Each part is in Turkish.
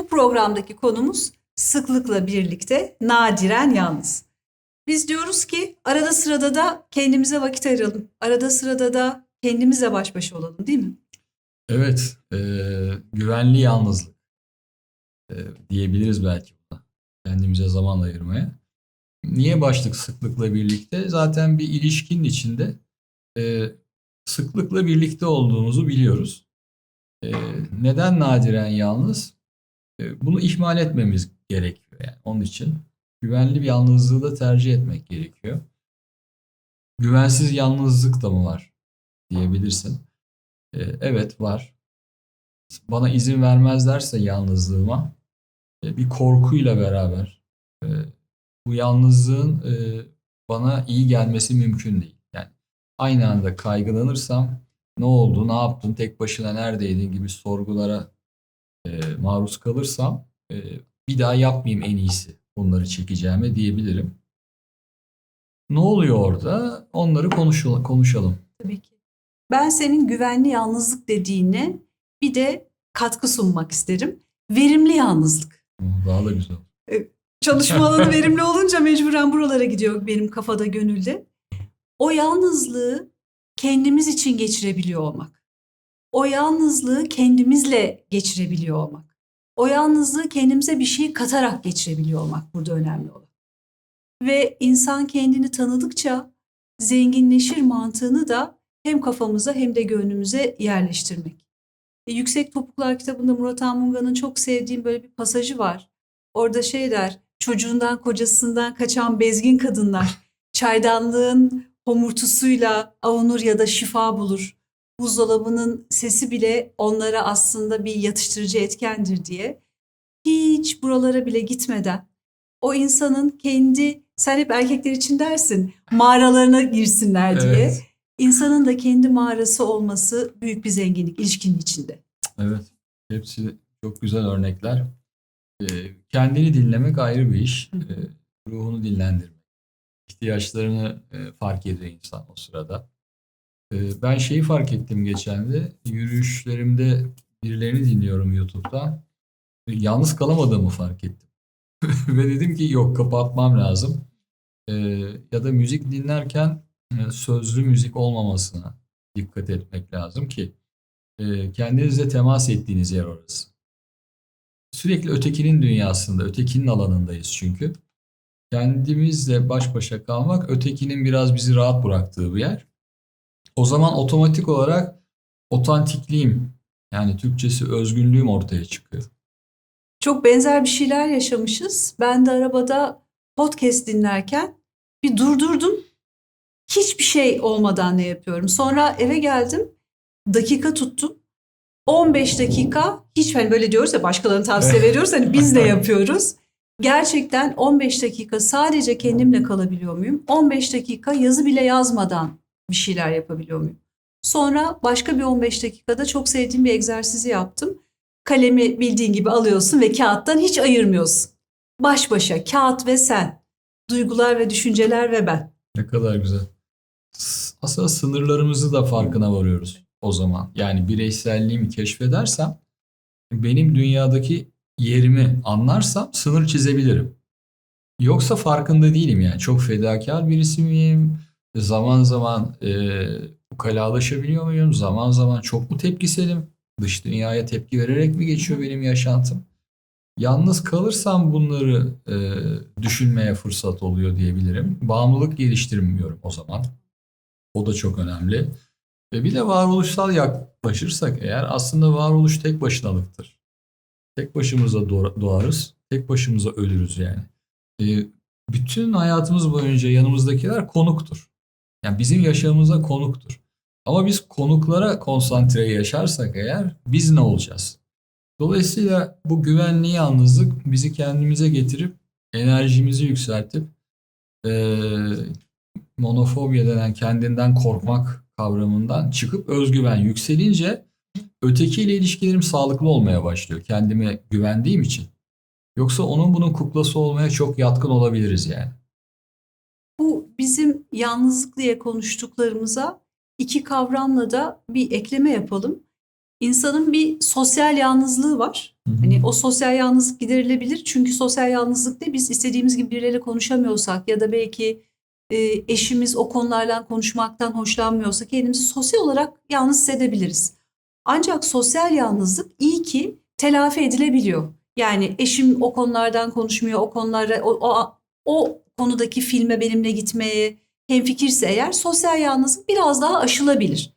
Bu programdaki konumuz sıklıkla birlikte nadiren yalnız. Biz diyoruz ki arada sırada da kendimize vakit ayıralım. Arada sırada da kendimizle baş başa olalım değil mi? Evet, eee, güvenli yalnızlık eee, diyebiliriz belki buna. Kendimize zaman ayırmaya. Niye başlık sıklıkla birlikte? Zaten bir ilişkinin içinde eee, sıklıkla birlikte olduğumuzu biliyoruz. Eee, neden nadiren yalnız? Eee, bunu ihmal etmemiz gerekiyor yani. Onun için güvenli bir yalnızlığı da tercih etmek gerekiyor. Güvensiz yalnızlık da mı var diyebilirsin. Eee, evet var. Bana izin vermezlerse yalnızlığıma e, bir korkuyla beraber e, bu yalnızlığın e, bana iyi gelmesi mümkün değil. Yani aynı anda kaygılanırsam ne oldu, ne yaptın, tek başına neredeydin gibi sorgulara e, maruz kalırsam e, bir daha yapmayayım en iyisi bunları çekeceğime diyebilirim. Ne oluyor orada? Onları konuşalım. konuşalım. Tabii ki. Ben senin güvenli yalnızlık dediğine bir de katkı sunmak isterim. Verimli yalnızlık. Daha da güzel. Çalışma alanı verimli olunca mecburen buralara gidiyor benim kafada, gönülde. O yalnızlığı kendimiz için geçirebiliyor olmak. O yalnızlığı kendimizle geçirebiliyor olmak. O yalnızlığı kendimize bir şey katarak geçirebiliyor olmak burada önemli olan. Ve insan kendini tanıdıkça zenginleşir mantığını da hem kafamıza hem de gönlümüze yerleştirmek. E, Yüksek Topuklar kitabında Murat Anmunga'nın çok sevdiğim böyle bir pasajı var. Orada şey der, çocuğundan kocasından kaçan bezgin kadınlar çaydanlığın homurtusuyla avunur ya da şifa bulur. Buzdolabının sesi bile onlara aslında bir yatıştırıcı etkendir diye. Hiç buralara bile gitmeden o insanın kendi, sen hep erkekler için dersin, mağaralarına girsinler diye. Evet. İnsanın da kendi mağarası olması büyük bir zenginlik ilişkinin içinde. Evet. Hepsi çok güzel örnekler. Ee, kendini dinlemek ayrı bir iş. Ee, ruhunu dinlendirmek. ihtiyaçlarını e, fark ediyor insan o sırada. Ee, ben şeyi fark ettim geçen de. Yürüyüşlerimde birilerini dinliyorum YouTube'da. Yalnız kalamadığımı fark ettim. Ve dedim ki yok kapatmam lazım. Ee, ya da müzik dinlerken e, sözlü müzik olmamasına dikkat etmek lazım ki e, kendinizle temas ettiğiniz yer orası. Sürekli ötekinin dünyasında, ötekinin alanındayız çünkü. Kendimizle baş başa kalmak ötekinin biraz bizi rahat bıraktığı bir yer. O zaman otomatik olarak otantikliğim yani Türkçesi özgünlüğüm ortaya çıkıyor. Çok benzer bir şeyler yaşamışız. Ben de arabada podcast dinlerken bir durdurdum. Hiçbir şey olmadan ne yapıyorum. Sonra eve geldim. Dakika tuttum. 15 dakika hiç hani böyle diyoruz ya başkalarına tavsiye veriyoruz hani biz de yapıyoruz. Gerçekten 15 dakika sadece kendimle kalabiliyor muyum? 15 dakika yazı bile yazmadan bir şeyler yapabiliyor muyum? Sonra başka bir 15 dakikada çok sevdiğim bir egzersizi yaptım. Kalemi bildiğin gibi alıyorsun ve kağıttan hiç ayırmıyorsun. Baş başa kağıt ve sen. Duygular ve düşünceler ve ben. Ne kadar güzel. Aslında sınırlarımızı da farkına varıyoruz o zaman. Yani bireyselliğimi keşfedersem, benim dünyadaki yerimi anlarsam sınır çizebilirim. Yoksa farkında değilim yani. Çok fedakar birisi miyim? Zaman zaman e, ukalalaşabiliyor muyum? Zaman zaman çok mu tepkiselim? Dış dünyaya tepki vererek mi geçiyor benim yaşantım? Yalnız kalırsam bunları e, düşünmeye fırsat oluyor diyebilirim. Bağımlılık geliştirmiyorum o zaman. O da çok önemli. Ve bir de varoluşsal yaklaşırsak eğer aslında varoluş tek başınalıktır. Tek başımıza doğ- doğarız, tek başımıza ölürüz yani. E, bütün hayatımız boyunca yanımızdakiler konuktur. Yani bizim yaşamımıza konuktur. Ama biz konuklara konsantre yaşarsak eğer biz ne olacağız? Dolayısıyla bu güvenli yalnızlık bizi kendimize getirip enerjimizi yükseltip eee monofobya denen kendinden korkmak kavramından çıkıp özgüven yükselince ötekiyle ilişkilerim sağlıklı olmaya başlıyor. Kendime güvendiğim için. Yoksa onun bunun kuklası olmaya çok yatkın olabiliriz yani. Bizim yalnızlık diye konuştuklarımıza iki kavramla da bir ekleme yapalım. insanın bir sosyal yalnızlığı var. Hani o sosyal yalnızlık giderilebilir. Çünkü sosyal yalnızlıkta biz istediğimiz gibi birileriyle konuşamıyorsak ya da belki e, eşimiz o konulardan konuşmaktan hoşlanmıyorsa kendimizi sosyal olarak yalnız hissedebiliriz. Ancak sosyal yalnızlık iyi ki telafi edilebiliyor. Yani eşim o konulardan konuşmuyor, o konularda o, o, o konudaki filme benimle gitmeye hemfikirse eğer sosyal yalnızlık biraz daha aşılabilir.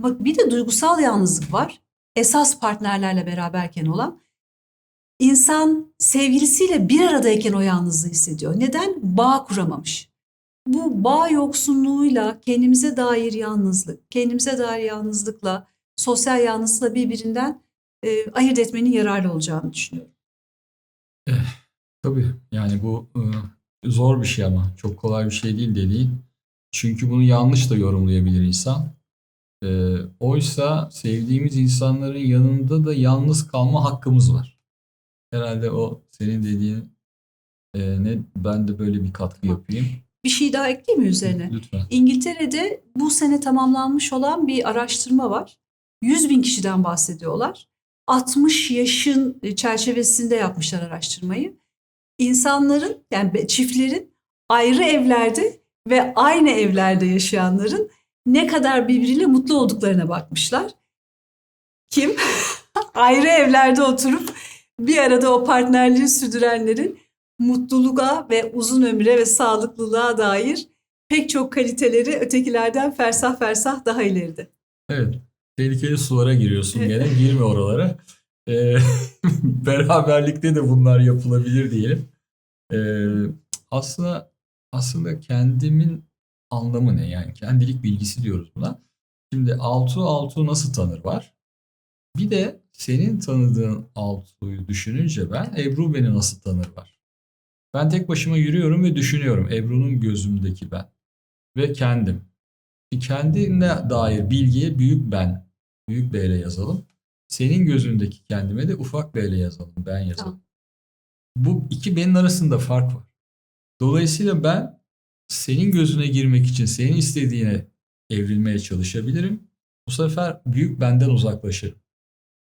Bak bir de duygusal yalnızlık var. Esas partnerlerle beraberken olan. İnsan sevgilisiyle bir aradayken o yalnızlığı hissediyor. Neden? Bağ kuramamış. Bu bağ yoksunluğuyla kendimize dair yalnızlık, kendimize dair yalnızlıkla sosyal yalnızlıkla birbirinden e, ayırt etmenin yararlı olacağını düşünüyorum. Tabii yani bu e, zor bir şey ama çok kolay bir şey değil dediğin. Çünkü bunu yanlış da yorumlayabilir insan. E, oysa sevdiğimiz insanların yanında da yalnız kalma hakkımız var. Herhalde o senin dediğin e, ne ben de böyle bir katkı yapayım. Bir şey daha ekleyeyim mi üzerine? Lütfen. İngiltere'de bu sene tamamlanmış olan bir araştırma var. 100 bin kişiden bahsediyorlar. 60 yaşın çerçevesinde yapmışlar araştırmayı. İnsanların yani çiftlerin ayrı evlerde ve aynı evlerde yaşayanların ne kadar birbiriyle mutlu olduklarına bakmışlar. Kim? ayrı evlerde oturup bir arada o partnerliği sürdürenlerin mutluluğa ve uzun ömre ve sağlıklılığa dair pek çok kaliteleri ötekilerden fersah fersah daha ileride. Evet. Tehlikeli sulara giriyorsun gene. Girme oralara. Ee, beraberlikte de bunlar yapılabilir diyelim. Ee, aslında aslında kendimin anlamı ne? Yani kendilik bilgisi diyoruz buna. Şimdi Altu Altu nasıl tanır var. Bir de senin tanıdığın Altu'yu düşününce ben Ebru beni nasıl tanır var. Ben tek başıma yürüyorum ve düşünüyorum. Ebru'nun gözümdeki ben. Ve kendim. Kendine dair bilgiye büyük ben, büyük B ile yazalım. Senin gözündeki kendime de ufak B ile yazalım, ben yazalım. Tamam. Bu iki benin arasında fark var. Dolayısıyla ben senin gözüne girmek için senin istediğine evrilmeye çalışabilirim. Bu sefer büyük benden uzaklaşırım.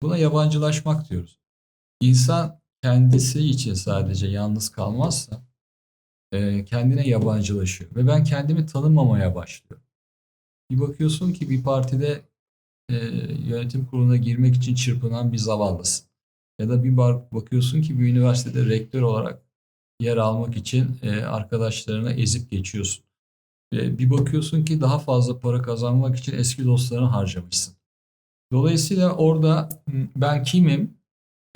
Buna yabancılaşmak diyoruz. İnsan kendisi için sadece yalnız kalmazsa e, kendine yabancılaşıyor ve ben kendimi tanımamaya başlıyorum. Bir bakıyorsun ki bir partide e, yönetim kuruluna girmek için çırpınan bir zavallısın. Ya da bir bak- bakıyorsun ki bir üniversitede rektör olarak yer almak için e, arkadaşlarına ezip geçiyorsun. Ve bir bakıyorsun ki daha fazla para kazanmak için eski dostlarını harcamışsın. Dolayısıyla orada ben kimim?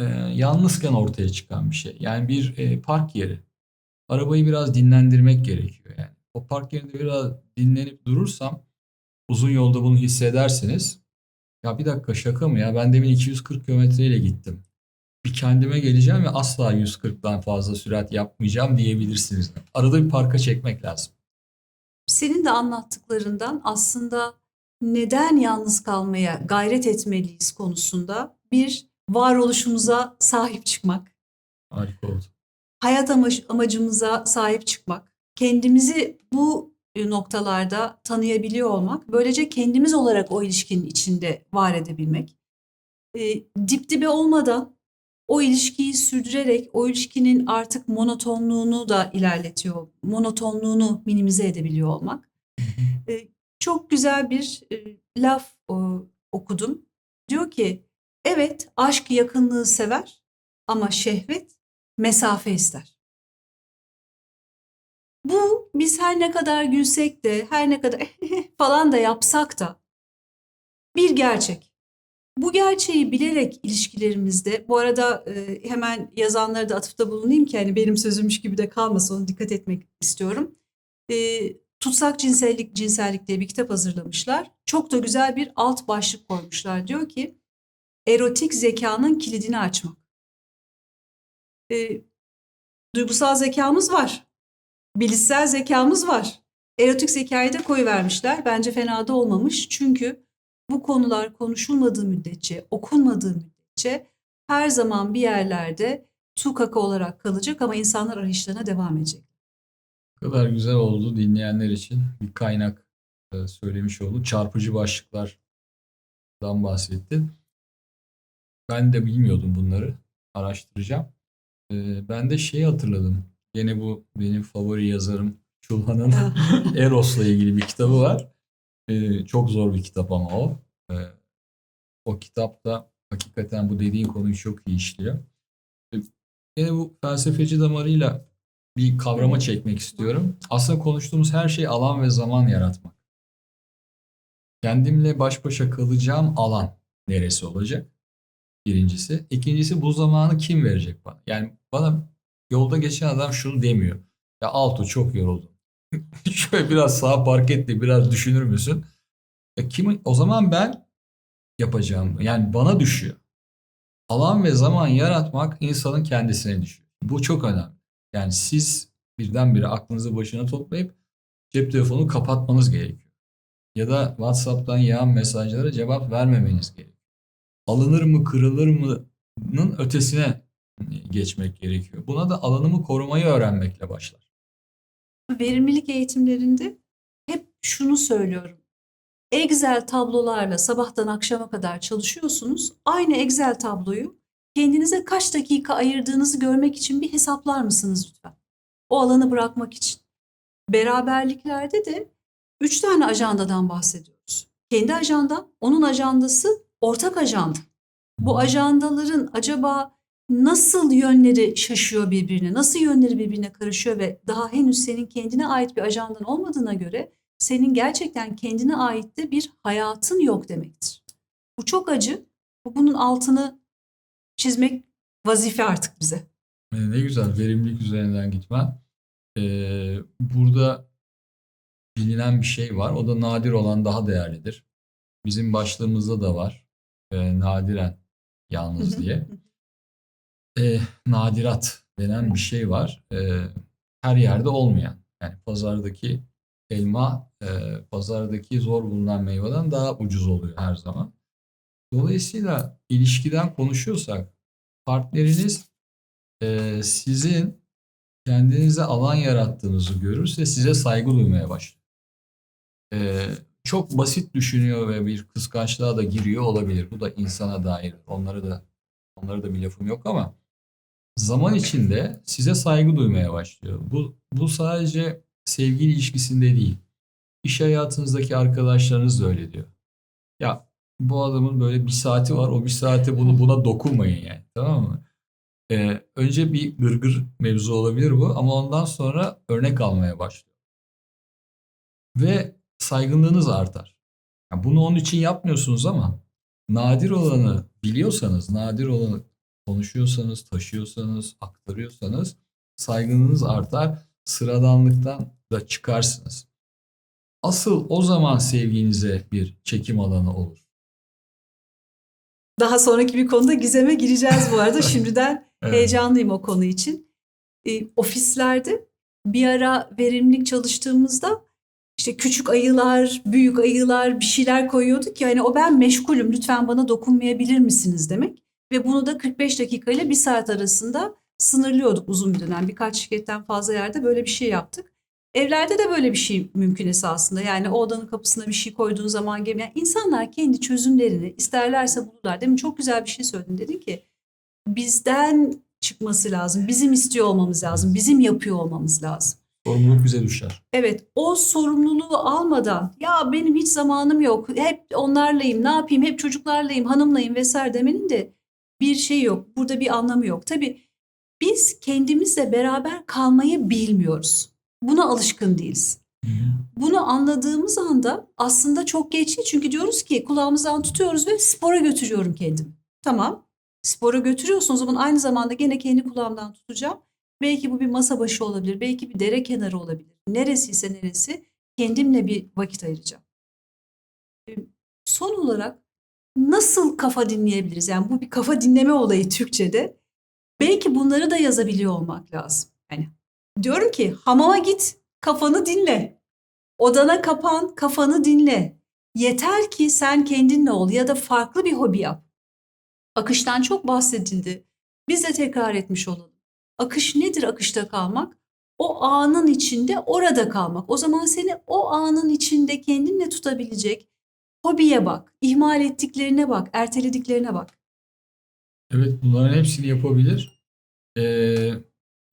E, yalnızken ortaya çıkan bir şey. Yani bir e, park yeri. Arabayı biraz dinlendirmek gerekiyor yani. O park yerinde biraz dinlenip durursam uzun yolda bunu hissedersiniz. Ya bir dakika şaka mı ya? Ben demin 240 kilometreyle gittim. Bir kendime geleceğim ve asla 140'dan fazla sürat yapmayacağım diyebilirsiniz. Arada bir parka çekmek lazım. Senin de anlattıklarından aslında neden yalnız kalmaya gayret etmeliyiz konusunda bir varoluşumuza sahip çıkmak, Harika oldu. hayat amacı- amacımıza sahip çıkmak, kendimizi bu noktalarda tanıyabiliyor olmak, böylece kendimiz olarak o ilişkinin içinde var edebilmek, e, dip dibe olmadan o ilişkiyi sürdürerek o ilişkinin artık monotonluğunu da ilerletiyor, monotonluğunu minimize edebiliyor olmak. E, çok güzel bir e, laf e, okudum. Diyor ki, evet aşk yakınlığı sever ama şehvet mesafe ister. Bu biz her ne kadar gülsek de, her ne kadar falan da yapsak da bir gerçek. Bu gerçeği bilerek ilişkilerimizde, bu arada e, hemen yazanlara da atıfta bulunayım ki hani benim sözümüş gibi de kalmasın, ona dikkat etmek istiyorum. E, Tutsak Cinsellik Cinsellik diye bir kitap hazırlamışlar. Çok da güzel bir alt başlık koymuşlar. Diyor ki erotik zekanın kilidini açmak. E, duygusal zekamız var. Bilişsel zekamız var. Erotik zekayı da koyuvermişler. Bence fena da olmamış. Çünkü bu konular konuşulmadığı müddetçe, okunmadığı müddetçe her zaman bir yerlerde tukaka olarak kalacak ama insanlar arayışlarına devam edecek. Ne kadar güzel oldu dinleyenler için. Bir kaynak e, söylemiş olduk. Çarpıcı başlıklardan bahsettin. ben de bilmiyordum bunları. Araştıracağım. Ee, ben de şeyi hatırladım. Gene bu benim favori yazarım Çulhan'ın Eros'la ilgili bir kitabı var. Ee, çok zor bir kitap ama o. Ee, o kitapta hakikaten bu dediğin konuyu çok iyi işliyor. Ee, Yine bu felsefeci damarıyla bir kavrama çekmek istiyorum. Aslında konuştuğumuz her şey alan ve zaman yaratmak. Kendimle baş başa kalacağım alan neresi olacak? Birincisi. İkincisi bu zamanı kim verecek bana? Yani bana yolda geçen adam şunu demiyor. Ya Alto çok yoruldum. Şöyle biraz sağ park et de biraz düşünür müsün? E kim, o zaman ben yapacağım. Yani bana düşüyor. Alan ve zaman yaratmak insanın kendisine düşüyor. Bu çok önemli. Yani siz birdenbire aklınızı başına toplayıp cep telefonu kapatmanız gerekiyor. Ya da WhatsApp'tan yağan mesajlara cevap vermemeniz gerekiyor. Alınır mı kırılır mı'nın ötesine geçmek gerekiyor. Buna da alanımı korumayı öğrenmekle başlar. Verimlilik eğitimlerinde hep şunu söylüyorum. Excel tablolarla sabahtan akşama kadar çalışıyorsunuz. Aynı Excel tabloyu kendinize kaç dakika ayırdığınızı görmek için bir hesaplar mısınız lütfen? O alanı bırakmak için. Beraberliklerde de üç tane ajandadan bahsediyoruz. Kendi ajandam, onun ajandası, ortak ajanda. Bu ajandaların acaba nasıl yönleri şaşıyor birbirine, nasıl yönleri birbirine karışıyor ve daha henüz senin kendine ait bir ajandan olmadığına göre senin gerçekten kendine ait de bir hayatın yok demektir. Bu çok acı. Bu bunun altını çizmek vazife artık bize. Ne güzel verimlilik üzerinden gitmen. Ee, burada bilinen bir şey var. O da nadir olan daha değerlidir. Bizim başlığımızda da var. Ee, nadiren yalnız diye. Ee, nadirat denen bir şey var. Ee, her yerde olmayan. Yani pazardaki elma e, pazardaki zor bulunan meyveden daha ucuz oluyor her zaman. Dolayısıyla ilişkiden konuşuyorsak partneriniz e, sizin kendinize alan yarattığınızı görürse size saygı duymaya başlıyor. E, çok basit düşünüyor ve bir kıskançlığa da giriyor olabilir. Bu da insana dair. Onları da onlara da bir lafım yok ama zaman içinde size saygı duymaya başlıyor. Bu bu sadece sevgi ilişkisinde değil. İş hayatınızdaki arkadaşlarınız da öyle diyor. Ya bu adamın böyle bir saati var. O bir saate bunu buna dokunmayın yani. Tamam mı? Ee, önce bir gırgır mevzu olabilir bu ama ondan sonra örnek almaya başlıyor. Ve saygınlığınız artar. Yani bunu onun için yapmıyorsunuz ama nadir olanı biliyorsanız, nadir olanı konuşuyorsanız, taşıyorsanız, aktarıyorsanız saygınlığınız artar. Sıradanlıktan da çıkarsınız. Asıl o zaman sevginize bir çekim alanı olur. Daha sonraki bir konuda gizeme gireceğiz bu arada. Şimdiden Evet. heyecanlıyım o konu için. E, ofislerde bir ara verimlilik çalıştığımızda işte küçük ayılar, büyük ayılar bir şeyler koyuyorduk ki hani o ben meşgulüm lütfen bana dokunmayabilir misiniz demek. Ve bunu da 45 dakika ile 1 saat arasında sınırlıyorduk uzun bir dönem. Birkaç şirketten fazla yerde böyle bir şey yaptık. Evlerde de böyle bir şey mümkün esasında. Yani o odanın kapısına bir şey koyduğun zaman gibi. Yani insanlar kendi çözümlerini isterlerse bulurlar. Demin çok güzel bir şey söyledin. Dedin ki bizden çıkması lazım. Bizim istiyor olmamız lazım. Bizim yapıyor olmamız lazım. Sorumluluk bize düşer. Evet o sorumluluğu almadan ya benim hiç zamanım yok. Hep onlarlayım ne yapayım hep çocuklarlayım hanımlayım vesaire demenin de bir şey yok. Burada bir anlamı yok. Tabii biz kendimizle beraber kalmayı bilmiyoruz. Buna alışkın değiliz. Bunu anladığımız anda aslında çok geç değil. Çünkü diyoruz ki kulağımızdan tutuyoruz ve spora götürüyorum kendimi. Tamam. Spora götürüyorsun o zaman aynı zamanda gene kendi kulağımdan tutacağım. Belki bu bir masa başı olabilir. Belki bir dere kenarı olabilir. Neresiyse neresi kendimle bir vakit ayıracağım. Ee, Son olarak nasıl kafa dinleyebiliriz? Yani bu bir kafa dinleme olayı Türkçe'de. Belki bunları da yazabiliyor olmak lazım. Yani diyorum ki hamama git, kafanı dinle. Odana kapan, kafanı dinle. Yeter ki sen kendinle ol ya da farklı bir hobi yap. Akıştan çok bahsedildi. Biz de tekrar etmiş olalım. Akış nedir akışta kalmak? O anın içinde orada kalmak. O zaman seni o anın içinde kendinle tutabilecek hobiye bak, ihmal ettiklerine bak, ertelediklerine bak. Evet bunların hepsini yapabilir. Ee,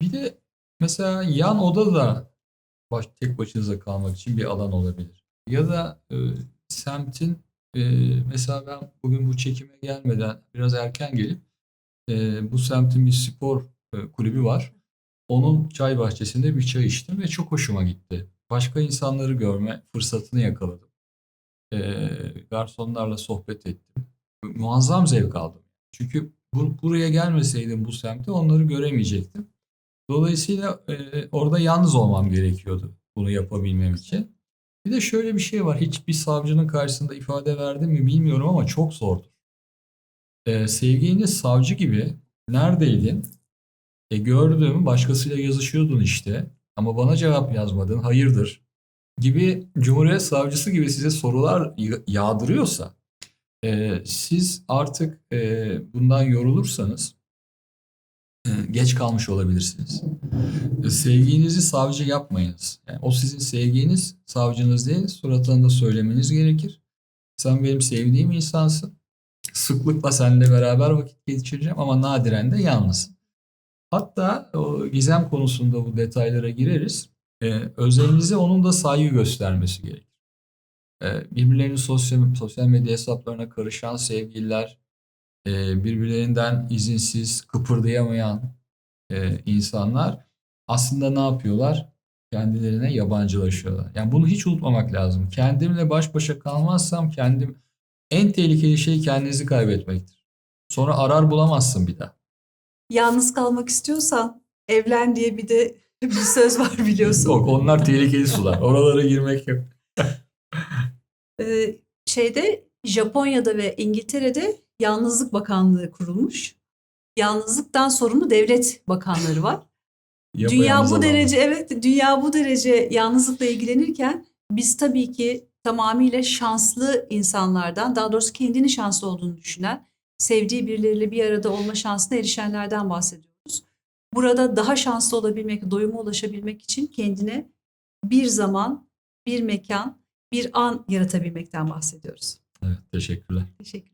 bir de mesela yan oda da baş, tek başınıza kalmak için bir alan olabilir. Ya da e, semtin e, mesela ben bugün bu çekime gelmeden biraz erken gelip e, bu semtin bir spor e, kulübü var. Onun çay bahçesinde bir çay içtim ve çok hoşuma gitti. Başka insanları görme fırsatını yakaladım. E, garsonlarla sohbet ettim. Muazzam zevk aldım. Çünkü bu, buraya gelmeseydim bu semte onları göremeyecektim. Dolayısıyla e, orada yalnız olmam gerekiyordu bunu yapabilmem için. Bir de şöyle bir şey var. Hiçbir savcının karşısında ifade verdim mi bilmiyorum ama çok zordur. E, sevgiliniz savcı gibi neredeydin? E, gördüm başkasıyla yazışıyordun işte ama bana cevap yazmadın hayırdır gibi Cumhuriyet Savcısı gibi size sorular ya- yağdırıyorsa e, siz artık e, bundan yorulursanız e, geç kalmış olabilirsiniz. E, sevginizi savcı yapmayınız. Yani o sizin sevginiz, savcınız değil. Suratında söylemeniz gerekir. Sen benim sevdiğim insansın. Sıklıkla seninle beraber vakit geçireceğim ama nadiren de yalnızsın. Hatta o gizem konusunda bu detaylara gireriz. E, özelinize onun da saygı göstermesi gerekir. E, birbirlerinin sosyal, sosyal medya hesaplarına karışan sevgililer, e, birbirlerinden izinsiz kıpırdayamayan e, insanlar aslında ne yapıyorlar? Kendilerine yabancılaşıyorlar. Yani bunu hiç unutmamak lazım. Kendimle baş başa kalmazsam kendim en tehlikeli şey kendinizi kaybetmektir. Sonra arar bulamazsın bir daha. Yalnız kalmak istiyorsan evlen diye bir de bir söz var biliyorsun. Yok onlar tehlikeli sular. Oralara girmek yok. Ee, şeyde Japonya'da ve İngiltere'de Yalnızlık Bakanlığı kurulmuş. Yalnızlıktan sorumlu devlet bakanları var. Dünya bu derece evet dünya bu derece yalnızlıkla ilgilenirken biz tabii ki tamamıyla şanslı insanlardan daha doğrusu kendini şanslı olduğunu düşünen sevdiği birileriyle bir arada olma şansına erişenlerden bahsediyoruz. Burada daha şanslı olabilmek, doyuma ulaşabilmek için kendine bir zaman, bir mekan, bir an yaratabilmekten bahsediyoruz. Evet, teşekkürler. Teşekkür